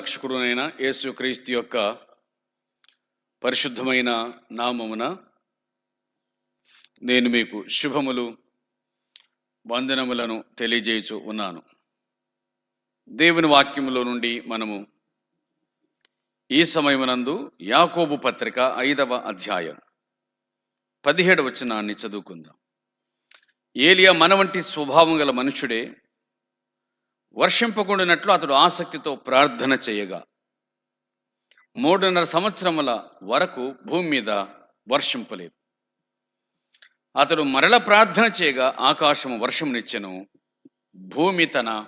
రక్షకుడునైన యేసుక్రీస్తు యొక్క పరిశుద్ధమైన నామమున నేను మీకు శుభములు వందనములను తెలియజేయచు ఉన్నాను. దేవుని వాక్యములో నుండి మనము ఈ సమయమునందు యాకోబు పత్రిక ఐదవ అధ్యాయం పదిహేడు వచనాన్ని చదువుకుందాం. ఏలియా మన వంటి స్వభావం గల మనుషుడే వర్షింపకుండినట్లు అతడు ఆసక్తితో ప్రార్థన చేయగా మూడున్నర సంవత్సరముల వరకు భూమి మీద వర్షింపలేదు. అతడు మరల ప్రార్థన చేయగా ఆకాశము వర్షమునిచ్చెను భూమి తన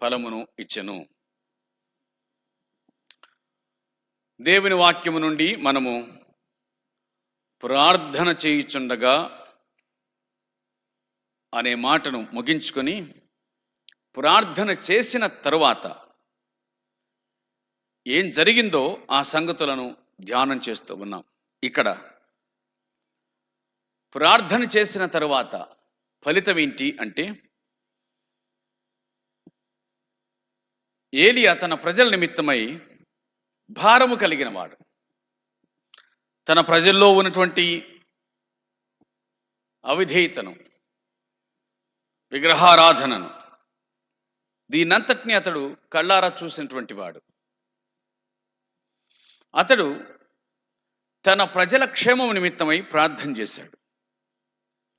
ఫలమును ఇచ్చెను. దేవుని వాక్యము నుండి మనము ప్రార్థన చేయుచుండగా అనే మాటను ముగించుకొని ప్రార్థన చేసిన తరువాత ఏం జరిగిందో ఆ సంగతులను ధ్యానం చేస్తూ ఉన్నాం. ఇక్కడ ప్రార్థన చేసిన తరువాత ఫలితం ఏంటి అంటే ఏలియా తన ప్రజల నిమిత్తమై భారము కలిగిన వాడు. తన ప్రజల్లో ఉన్నటువంటి అవిధేయతను విగ్రహారాధనను దీనంతటిని అతడు కళ్ళారా చూసినటువంటి వాడు అతడు తన ప్రజల క్షేమం నిమిత్తమై ప్రార్థన చేశాడు.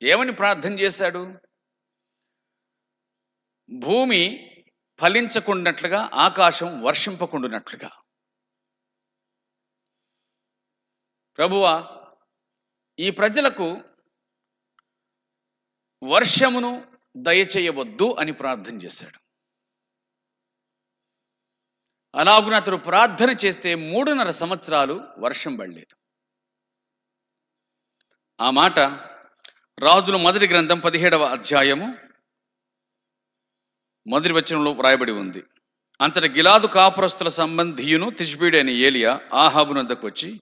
ఏమని ప్రార్థన చేశాడు? భూమి ఫలించకుండాట్లుగా ఆకాశం వర్షింపకుండునట్లుగా. ప్రభువా ఈ ప్రజలకు వర్షమును దయచేయవద్దు అని ప్రార్థన చేశాడు. అలాగున అతడు ప్రార్థన చేస్తే మూడున్నర సంవత్సరాలు వర్షం పడలేదు. ఆ మాట రాజుల మొదటి గ్రంథం పదిహేడవ అధ్యాయము మొదటి వచనంలో వ్రాయబడి ఉంది. అంతటి గిలాదు కాపురస్తుల సంబంధియును తిష్బీడైన ఏలియా ఆహాబునందకు వచ్చి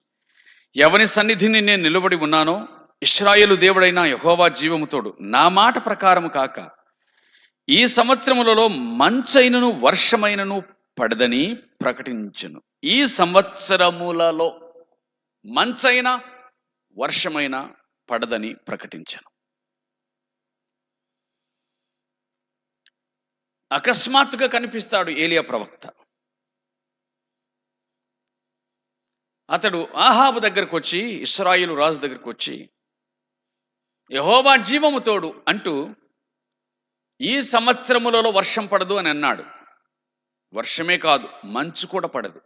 ఎవని సన్నిధిని నేను నిలబడి ఉన్నానో ఇస్రాయేలు దేవుడైన యహోవా జీవముతోడు నా మాట ప్రకారము కాక ఈ సంవత్సరములలో మంచైనను వర్షమైనను పడదని ప్రకటించను. ఈ సంవత్సరములలో మంచైనా వర్షమైనా పడదని ప్రకటించను. అకస్మాత్తుగా కనిపిస్తాడు ఏలియా ప్రవక్త. అతడు ఆహాబు దగ్గరకు వచ్చి ఇస్రాయిలు రాజు దగ్గరకు వచ్చి యహోవా జీవము తోడు అంటూ ఈ సంవత్సరములలో వర్షం పడదు అని అన్నాడు. వర్షమే కాదు మంచు కూడా పడదు.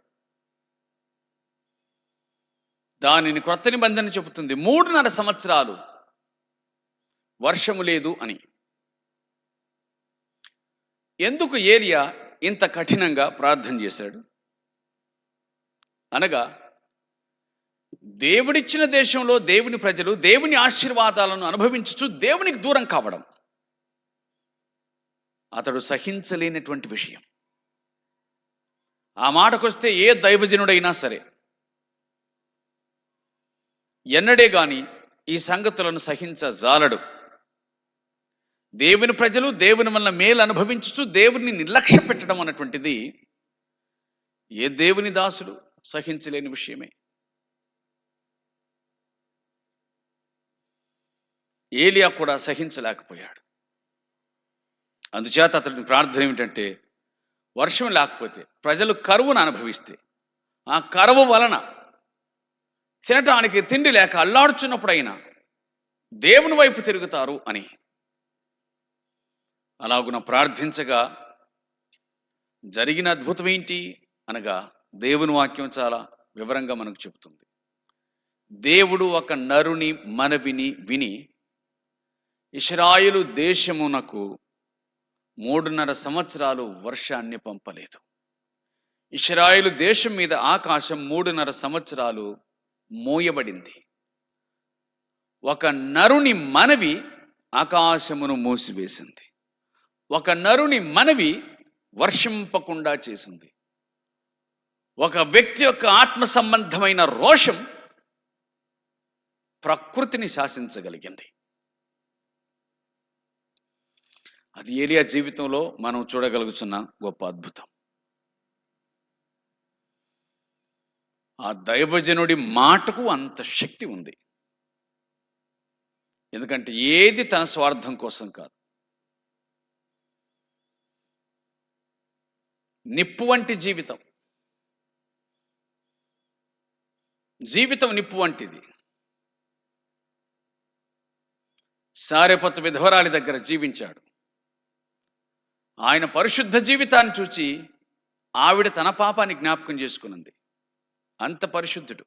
దానిని క్రొత్త నిబంధన చెబుతుంది. మూడున్నర సంవత్సరాలు వర్షము లేదు అని. ఎందుకు ఏలియా ఇంత కఠినంగా ప్రార్థన చేశాడు? అనగా దేవుడిచ్చిన దేశంలో దేవుని ప్రజలు దేవుని ఆశీర్వాదాలను అనుభవించచ్చు దేవునికి దూరం కావడం. అతడు సహించలేనటువంటి విషయం. ఆ మాటకొస్తే ఏ దైవజనుడైనా సరే ఎన్నడే గాని ఈ సంగతులను సహించజాలడు. దేవుని ప్రజలు దేవుని వల్ల మేలు అనుభవించుచు దేవుని నిర్లక్ష్య పెట్టడం అన్నటువంటిది ఏ దేవుని దాసుడు సహించలేని విషయమే. ఏలియా కూడా సహించలేకపోయాడు. అందుచేత అతని ప్రార్థన ఏమిటంటే వర్షం లేకపోతే ప్రజలు కరువును అనుభవిస్తే ఆ కరువు వలన తినటానికి తిండి లేక అల్లాడుచున్నప్పుడైనా దేవుని వైపు తిరుగుతారు అని. అలాగున ప్రార్థించగా జరిగిన అద్భుతం ఏంటి? అనగా దేవుని వాక్యం చాలా వివరంగా మనకు చెబుతుంది. దేవుడు ఒక నరుని మనవిని విని ఇస్రాయిలు దేశమునకు మూడున్నర సంవత్సరాలు వర్షాన్ని పంపలేదు. ఇస్రాయిలు దేశం మీద ఆకాశం మూడున్నర సంవత్సరాలు మూయబడింది. ఒక నరుని మనవి ఆకాశమును మూసివేసింది. ఒక నరుని మనవి వర్షింపకుండా చేసింది. ఒక వ్యక్తి యొక్క ఆత్మ సంబంధమైన రోషం ప్రకృతిని శాసించగలిగింది. అది ఏలియా జీవితంలో మనం చూడగలుగుతున్న గొప్ప అద్భుతం. ఆ దైవజనుడి మాటకు అంత శక్తి ఉంది. ఎందుకంటే ఏది తన స్వార్థం కోసం కాదు. నిప్పు వంటి జీవితం. జీవితం నిప్పు వంటిది. సారెపత్తు విధవరాలి దగ్గర జీవించాడు. ఆయన పరిశుద్ధ జీవితాన్ని చూచి ఆవిడ తన పాపాన్ని జ్ఞాపకం చేసుకున్నది అంత పరిశుద్ధుడు.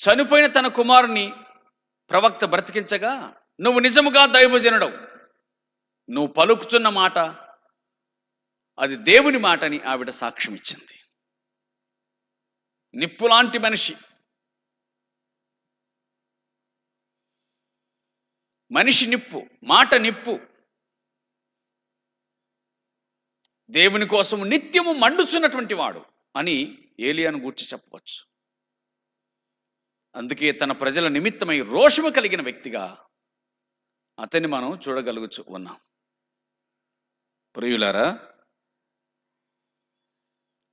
చనిపోయిన తన కుమారుని ప్రవక్త బ్రతికించగా నువ్వు నిజముగా దైవజనుడవు. నువ్వు పలుకుచున్న మాట అది దేవుని మాట అని ఆవిడ సాక్ష్యం ఇచ్చింది నిప్పులాంటి మనిషి. మనిషి నిప్పు మాట నిప్పు. దేవుని కోసం నిత్యము మండుచున్నటువంటి వాడు అని ఏలియాను గూర్చి చెప్పవచ్చు. అందుకే తన ప్రజల నిమిత్తమై రోషము కలిగిన వ్యక్తిగా అతన్ని మనం చూడగలుగుచు ఉన్నాం. ప్రియులారా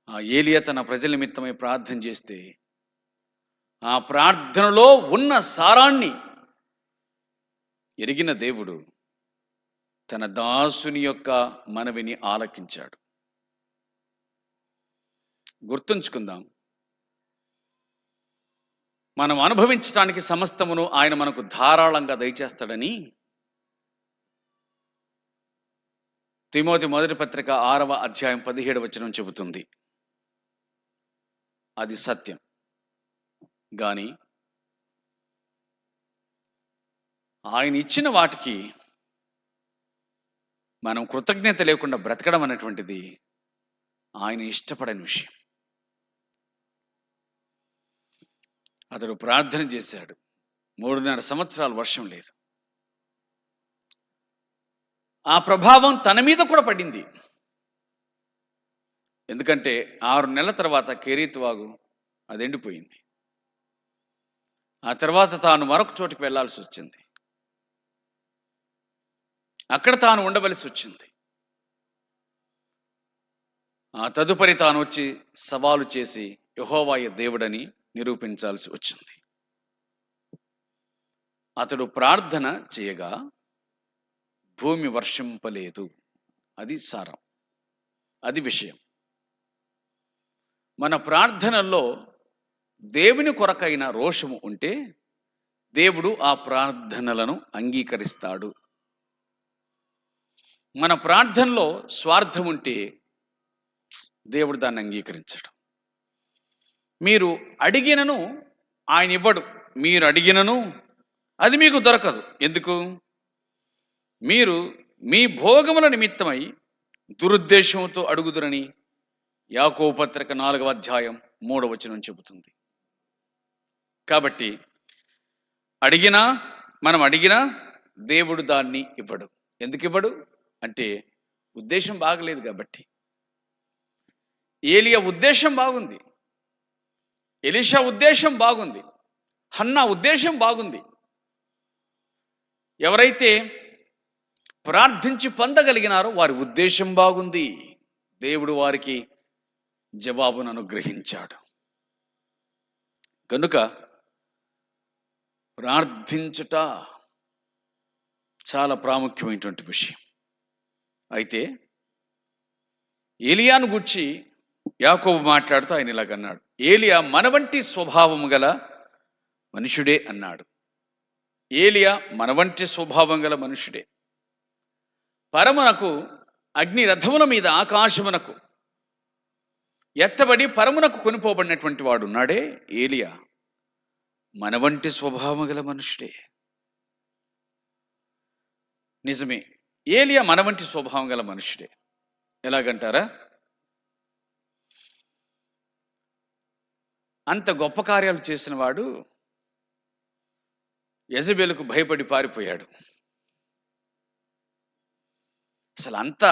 ఆ ఏలియా తన ప్రజల నిమిత్తమై ప్రార్థన చేస్తే ఆ ప్రార్థనలో ఉన్న సారాన్ని ఎరిగిన దేవుడు తన దాసుని యొక్క మనవిని ఆలకించాడు. గుర్తుంచుకుందాం. మనం అనుభవించడానికి సమస్తమును ఆయన మనకు ధారాళంగా దయచేస్తాడని తిమోతి మొదటి పత్రిక ఆరవ అధ్యాయం పదిహేడు వచనం చెబుతుంది. అది సత్యం. కానీ ఆయన ఇచ్చిన వాటికి మనం కృతజ్ఞత లేకుండా బ్రతకడం అనేటువంటిది ఆయన ఇష్టపడని విషయం. అతడు ప్రార్థన చేశాడు. మూడున్నర సంవత్సరాలు వర్షం లేదు. ఆ ప్రభావం తన మీద కూడా పడింది. ఎందుకంటే ఆరు నెలల తర్వాత కేరీత్ వాగు అది ఎండిపోయింది. ఆ తర్వాత తాను మరొక చోటికి వెళ్ళాల్సి వచ్చింది. అక్కడ తాను ఉండవలసి వచ్చింది ఆ తదుపరి తాను వచ్చి సవాలు చేసి యహోవాయ దేవుడని నిరూపించాల్సి వచ్చింది అతడు ప్రార్థన చేయగా భూమి వర్షింపలేదు. అది సారం. అది విషయం. మన ప్రార్థనల్లో దేవుని కొరకైన రోషము ఉంటే దేవుడు ఆ ప్రార్థనలను అంగీకరిస్తాడు. మన ప్రార్థనలో స్వార్థం ఉంటే దేవుడు దాన్ని అంగీకరించడు. మీరు అడిగినను ఆయన ఇవ్వడు. మీరు అడిగినను అది మీకు దొరకదు. ఎందుకు? మీరు మీ భోగముల నిమిత్తమై దురుద్దేశంతో అడుగుదురని యాకోపత్రిక నాలుగవ అధ్యాయం మూడవ వచనం చెబుతుంది. కాబట్టి అడిగినా మనం అడిగినా దేవుడు దాన్ని ఇవ్వడు. ఎందుకు ఇవ్వడు? అంటే ఉద్దేశం బాగలేదు కాబట్టి. ఏలియా ఉద్దేశం బాగుంది. ఎలిషా ఉద్దేశం బాగుంది. హన్నా ఉద్దేశం బాగుంది. ఎవరైతే ప్రార్థించి పొందగలిగినారో వారి ఉద్దేశం బాగుంది. దేవుడు వారికి జవాబును అనుగ్రహించాడు. కనుక ప్రార్థించుట చాలా ప్రాముఖ్యమైనటువంటి విషయం. అయితే ఏలియాను గుర్చి యాకోబు మాట్లాడుతూ ఆయన ఇలాగన్నాడు ఏలియా మన వంటి స్వభావం గల మనుషుడే అన్నాడు. ఏలియా మన వంటి స్వభావం గల మనుషుడే. పరమునకు అగ్ని రథముల మీద ఆకాశమునకు ఎత్తబడి పరమునకు కొనిపోబడినటువంటి వాడు ఉన్నాడే ఏలియా. మన వంటి స్వభావం గల మనుషుడే. నిజమే ఏలియా మన వంటి స్వభావం గల మనుషుడే. ఎలాగంటారా? అంత గొప్ప కార్యాలు చేసిన వాడు యజబేలకు భయపడి పారిపోయాడు. అసలు అంత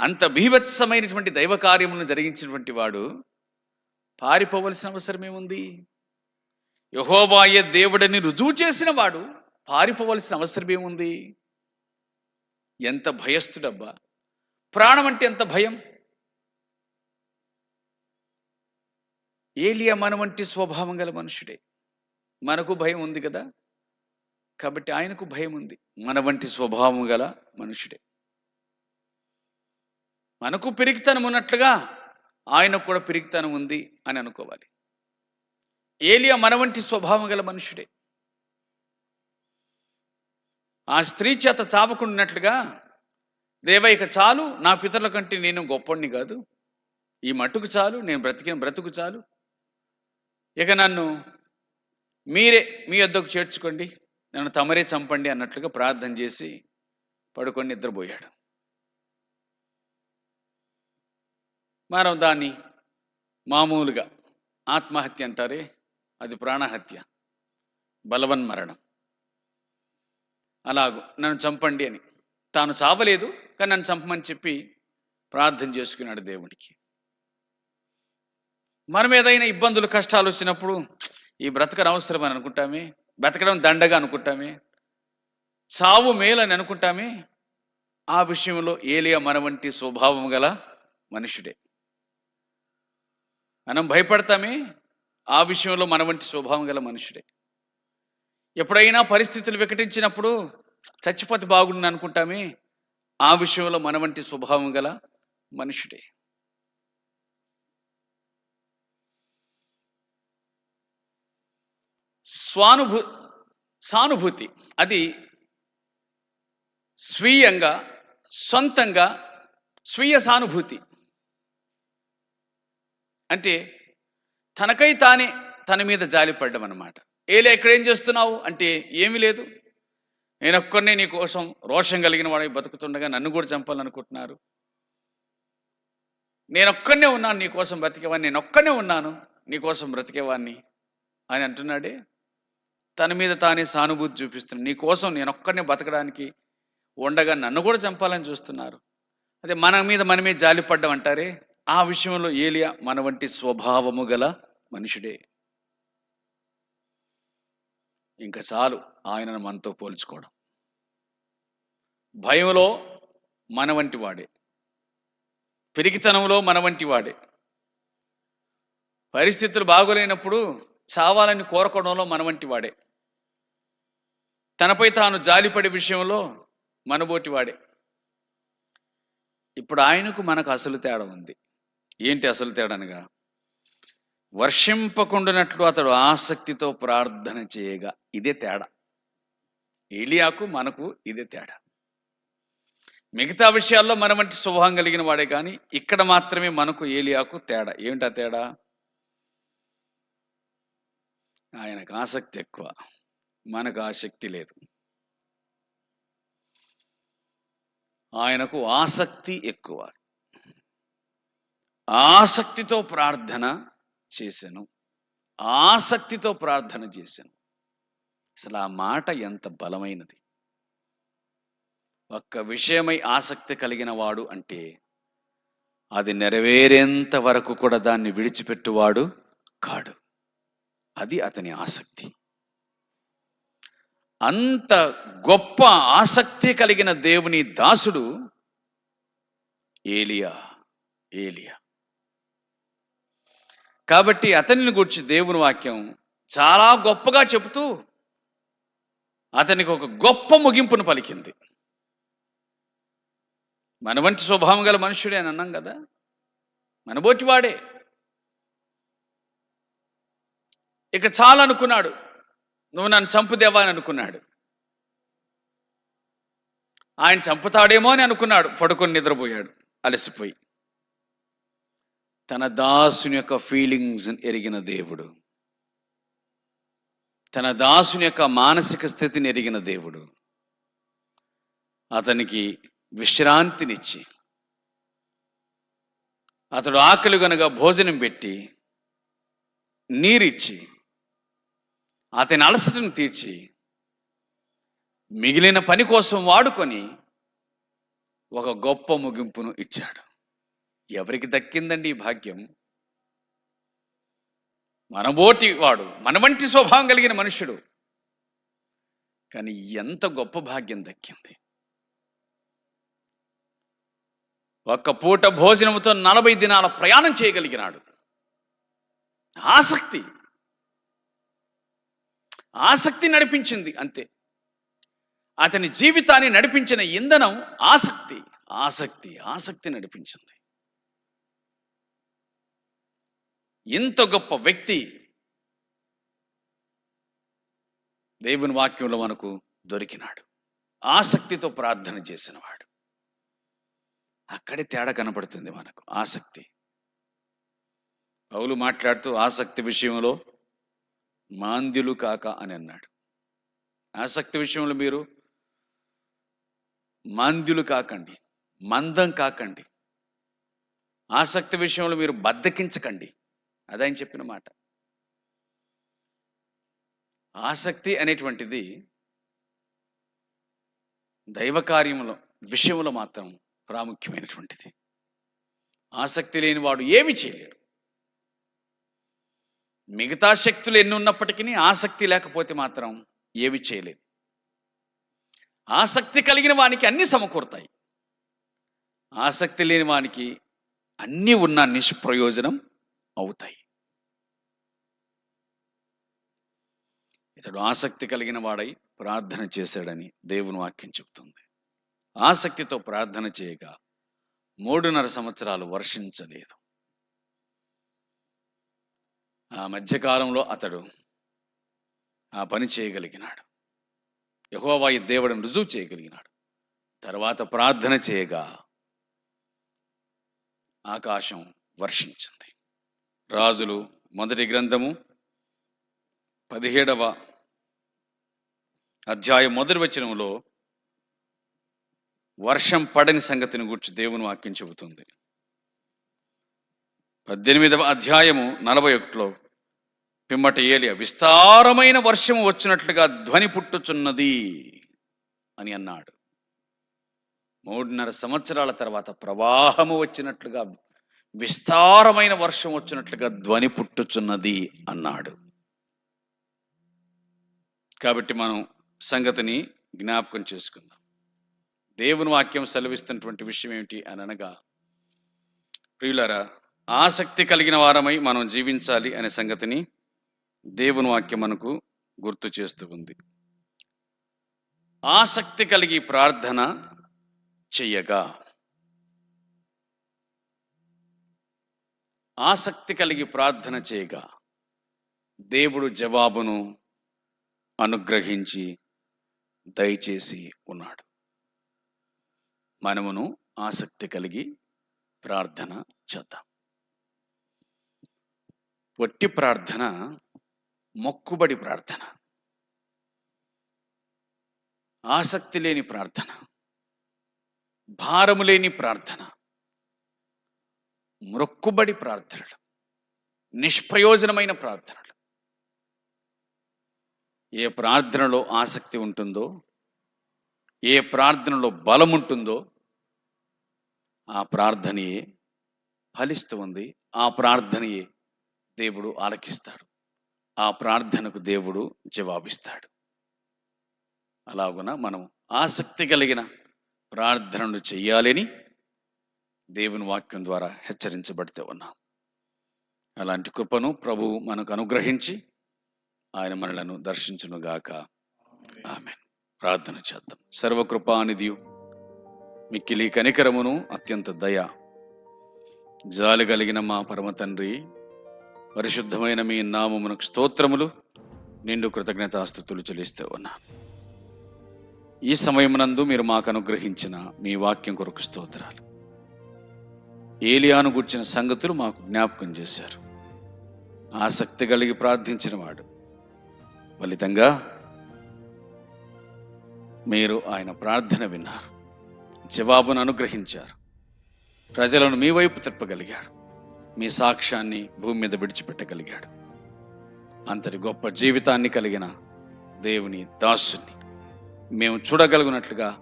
అంత బీభత్సమైనటువంటి దైవ కార్యములను జరిగించినటువంటి వాడు పారిపోవలసిన అవసరం ఏముంది? యహోబాయ దేవుడని రుజువు చేసిన వాడు పారిపోవలసిన అవసరం ఏముంది? ఎంత భయస్థుడబ్బా. ప్రాణం అంటే ఎంత భయం? ఏలియా మన వంటి స్వభావం గల మనుషుడే. మనకు భయం ఉంది కదా? కాబట్టి ఆయనకు భయం ఉంది. మన వంటి స్వభావం గల మనుషుడే. మనకు పెరిగితనం ఉన్నట్లుగా ఆయనకు కూడా పెరిగితనం ఉంది అని అనుకోవాలి. ఏలియా మన వంటి స్వభావం గల మనుషుడే. ఆ స్త్రీ చేత చావకుండినట్లుగా దేవైక చాలు నా పితరుల కంటే నేను గొప్పని కాదు. ఈ మట్టుకు చాలు నేను బ్రతికిన బ్రతుకు చాలు. ఇక నన్ను మీరే మీ వద్దకు చేర్చుకోండి నన్ను తమరే చంపండి అన్నట్లుగా ప్రార్థన చేసి పడుకొని నిద్రపోయాడు. మనం దాన్ని మామూలుగా ఆత్మహత్య అంటారే అది ప్రాణహత్య బలవన్మరణం అలాగూ నన్ను చంపండి అని. తాను చావలేదు కానీ నన్ను చంపమని చెప్పి ప్రార్థన చేసుకున్నాడు దేవుడికి మనం ఏదైనా ఇబ్బందులు కష్టాలు వచ్చినప్పుడు ఈ బ్రతకడం అవసరం అని అనుకుంటామే బ్రతకడం దండగా అనుకుంటామే చావు మేలని అనుకుంటామే ఆ విషయంలో ఏలియా మన వంటి స్వభావం గల మనుషుడే. మనం భయపడతామే ఆ విషయంలో మన వంటి స్వభావం గల మనుషుడే. ఎప్పుడైనా పరిస్థితులు వికటించినప్పుడు చచ్చిపోతే బాగుండు అనుకుంటామే? ఆ విషయంలో మన వంటి స్వభావం గల మనుషుడే. స్వానుభూ సానుభూతి అది స్వీయంగా సొంతంగా స్వీయ సానుభూతి. అంటే తనకై తానే తన మీద జాలిపడ్డం అన్నమాట. ఏలే ఇక్కడేం చేస్తున్నావు? అంటే ఏమీ లేదు. నేను ఒక్కరినే నీ కోసం రోషం కలిగిన వాడికి బతుకుతుండగా నన్ను కూడా చంపాలనుకుంటున్నారు. నేను ఒక్కనే ఉన్నాను నీ కోసం బ్రతికేవాడిని. నేను ఒక్కనే ఉన్నాను నీ కోసం బ్రతికేవాడిని అని అంటున్నాడే. తన మీద తానే సానుభూతి చూపిస్తున్నాడు. నీ కోసం నేను ఒక్కనే బతకడానికి ఉండగా నన్ను కూడా చంపాలని చూస్తున్నారు. అదే మన మీద మనమే జాలిపడ్డం అంటారే ఆ విషయంలో ఏలియా మన వంటి స్వభావము గల మనుషుడే. ఇంకా చాలు ఆయనను మనతో పోల్చుకోవడం. భయంలో మన వంటి వాడే. పిరికితనంలో మన వంటి వాడే. పరిస్థితులు బాగోలేనప్పుడు చావాలని కోరుకోవడంలో మన వంటి వాడే. తనపై తాను జాలిపడే విషయంలో మనబోటి వాడే. ఇప్పుడు ఆయనకు మనకు అసలు తేడా ఉంది. ఏంటి అసలు తేడానగా? వర్షింపకుండునట్లు అతడు ఆసక్తితో ప్రార్థన చేయగా ఇదే తేడా. ఏలియాకు మనకు ఇదే తేడా. మిగతా విషయాల్లో మన వంటి స్వభావం కలిగిన వాడే కానీ ఇక్కడ మాత్రమే మనకు ఏలియాకు తేడా. ఏమిటా తేడా? ఆయనకు ఆసక్తి ఎక్కువ. మనకు ఆసక్తి లేదు. ఆయనకు ఆసక్తి ఎక్కువ. ఆసక్తితో ప్రార్థన చేశాను. ఆసక్తితో ప్రార్థన చేశాను. అసలు ఆ మాట ఎంత బలమైనది. ఒక్క విషయమై ఆసక్తి కలిగిన వాడు అంటే అది నెరవేరేంత వరకు కూడా దాన్ని విడిచిపెట్టువాడు కాడు. అది అతని ఆసక్తి. అంత గొప్ప ఆసక్తి కలిగిన దేవుని దాసుడు ఏలియా ఏలియా. కాబట్టి అతనిని గురించి దేవుని వాక్యం చాలా గొప్పగా చెబుతూ అతనికి ఒక గొప్ప ముగింపును పలికింది. మన వంటి స్వభావం గల మనుషుడే అని అన్నాం కదా? మనబోటివాడే ఇక చాలనుకున్నాడు నువ్వు నన్ను చంపుదేవా అని అనుకున్నాడు. ఆయన చంపుతాడేమో అని అనుకున్నాడు. పడుకొని నిద్రపోయాడు. అలసిపోయి. తన దాసుని యొక్క ఫీలింగ్స్ ఎరిగిన దేవుడు. తన దాసుని యొక్క మానసిక స్థితిని ఎరిగిన దేవుడు. అతనికి విశ్రాంతినిచ్చి అతడు ఆకలి గనుక భోజనం పెట్టి నీరిచ్చి అతని అలసటను తీర్చి మిగిలిన పని కోసం వాడుకొని ఒక గొప్ప ముగింపును ఇచ్చాడు. ఎవరికి దక్కిందండి ఈ భాగ్యం? మనబోటి వాడు మన వంటి స్వభావం కలిగిన మనుషుడు కానీ ఎంత గొప్ప భాగ్యం దక్కింది. ఒక్క పూట భోజనముతో నలభై దినాల ప్రయాణం చేయగలిగినాడు. ఆసక్తి. ఆసక్తి నడిపించింది అంతే. అతని జీవితాన్ని నడిపించిన ఇంధనం ఆసక్తి ఆసక్తి ఆసక్తి నడిపించింది. ఇంత గొప్ప వ్యక్తి దేవుని వాక్యంలో మనకు దొరికినాడు. ఆసక్తితో ప్రార్థన చేసినవాడు. అక్కడే తేడా కనపడుతుంది మనకు ఆసక్తి. పౌలు మాట్లాడుతూ ఆసక్తి విషయంలో మాంద్యులు కాక అని అన్నాడు. ఆసక్తి విషయంలో మీరు మాంద్యులు కాకండి మందం కాకండి. ఆసక్తి విషయంలో మీరు బద్దకించకండి. అదని చెప్పిన మాట. ఆసక్తి అనేటువంటిది దైవ కార్యములో విషయంలో మాత్రం ప్రాముఖ్యమైనటువంటిది. ఆసక్తి లేని వాడు ఏమి చేయలేడు. మిగతా శక్తులు ఎన్ని ఉన్నప్పటికీ ఆసక్తి లేకపోతే మాత్రం ఏమి చేయలేదు. ఆసక్తి కలిగిన వానికి అన్ని సమకూరుతాయి. ఆసక్తి లేని వానికి అన్నీ ఉన్న నిష్ప్రయోజనం అవుతాయి. ఇతడు ఆసక్తి కలిగిన వాడై ప్రార్థన చేశాడని దేవుని వాక్యం చెబుతుంది. ఆసక్తితో ప్రార్థన చేయగా మూడున్నర సంవత్సరాలు వర్షించలేదు. ఆ మధ్యకాలంలో అతడు ఆ పని చేయగలిగినాడు. యహోవాయి దేవుడిని రుజువు చేయగలిగినాడు. తర్వాత ప్రార్థన చేయగా ఆకాశం వర్షించింది. రాజులు. మొదటి గ్రంథము పదిహేడవ అధ్యాయం మొదటి వచనంలో వర్షం పడని సంగతిని గురించి దేవుని వాక్యం చెబుతుంది. పద్దెనిమిదవ అధ్యాయము నలభై ఒకటిలో పిమ్మట ఏలియ విస్తారమైన వర్షము వచ్చినట్లుగా ధ్వని పుట్టుచున్నది అని అన్నాడు. మూడున్నర సంవత్సరాల తర్వాత ప్రవాహము వచ్చినట్లుగా విస్తారమైన వర్షం వచ్చినట్లుగా ధ్వని పుట్టుచున్నది అన్నాడు. కాబట్టి మనం సంగతిని జ్ఞాపకం చేసుకుందాం. దేవుని వాక్యం సెలవిస్తున్నటువంటి విషయం ఏమిటి అని అనగా ప్రియులారా ఆసక్తి కలిగిన వారమై మనం జీవించాలి అనే సంగతిని దేవుని వాక్యం మనకు గుర్తు చేస్తూ ఉంది. ఆసక్తి కలిగి ప్రార్థన చెయ్యగా. ఆసక్తి కలిగి ప్రార్థన చేయగా దేవుడు జవాబును అనుగ్రహించి దయచేసి ఉన్నాడు. మనమును ఆసక్తి కలిగి ప్రార్థన చేద్దాం. వట్టి ప్రార్థన మొక్కుబడి ప్రార్థన ఆసక్తి లేని ప్రార్థన భారము లేని ప్రార్థన మొక్కుబడి ప్రార్థనలు నిష్ప్రయోజనమైన ప్రార్థనలు. ఏ ప్రార్థనలో ఆసక్తి ఉంటుందో ఏ ప్రార్థనలో బలం ఉంటుందో ఆ ప్రార్థనయే ఫలిస్తూ ఉంది. ఆ ప్రార్థనయే దేవుడు ఆలకిస్తాడు. ఆ ప్రార్థనకు దేవుడు జవాబిస్తాడు. అలాగున మనం ఆసక్తి కలిగిన ప్రార్థనలు చెయ్యాలని దేవుని వాక్యం ద్వారా హెచ్చరించబడితే ఉన్నాం. అలాంటి కృపను ప్రభువు మనకు అనుగ్రహించి ఆయన మనలను దర్శించునుగాక ఆమె ప్రార్థన చేద్దాం. సర్వకృపానిధియు మిక్కిలి కనికరమును అత్యంత దయ జాలి కలిగిన మా పరమ తండ్రి పరిశుద్ధమైన మీ నామమునకు స్తోత్రములు నిండు కృతజ్ఞతాస్థుతులు చెల్లిస్తూ ఉన్నా. ఈ సమయమునందు మీరు మాకు అనుగ్రహించిన మీ వాక్యం కొరకు స్తోత్రాలు. ఏలియాను గుర్చిన సంగతులు మాకు జ్ఞాపకం చేశారు. ఆసక్తి కలిగి ప్రార్థించిన వాడు. ఫలితంగా మీరు ఆయన ప్రార్థన విన్నారు. జవాబును అనుగ్రహించారు. ప్రజలను మీ వైపు తిప్పగలిగాడు. మీ సాక్ష్యాన్ని భూమి మీద విడిచిపెట్టగలిగాడు. అంతటి గొప్ప జీవితాన్ని కలిగిన దేవుని దాసుని మేము చూడగలిగినట్లుగా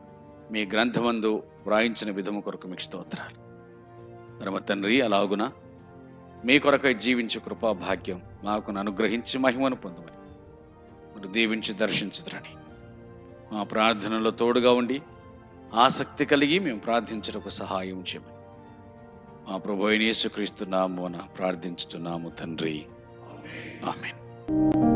మీ గ్రంథమందు వ్రాయించిన విధము కొరకు మీకు స్తోత్రాలు. పరమ తండ్రి అలాగున? మీ కొరకై జీవించే కృపా భాగ్యం మాకు అనుగ్రహించి మహిమను పొందమని. మీరు దీవించి దర్శించుదురని. మా ప్రార్థనలో తోడుగా ఉండి ఆసక్తి కలిగి మేము ప్రార్థించడానికి సహాయం చేయమని. మా ప్రభు యేసుక్రీస్తు నామమున ప్రార్థించుతున్నాము తండ్రి. ఆమెన్.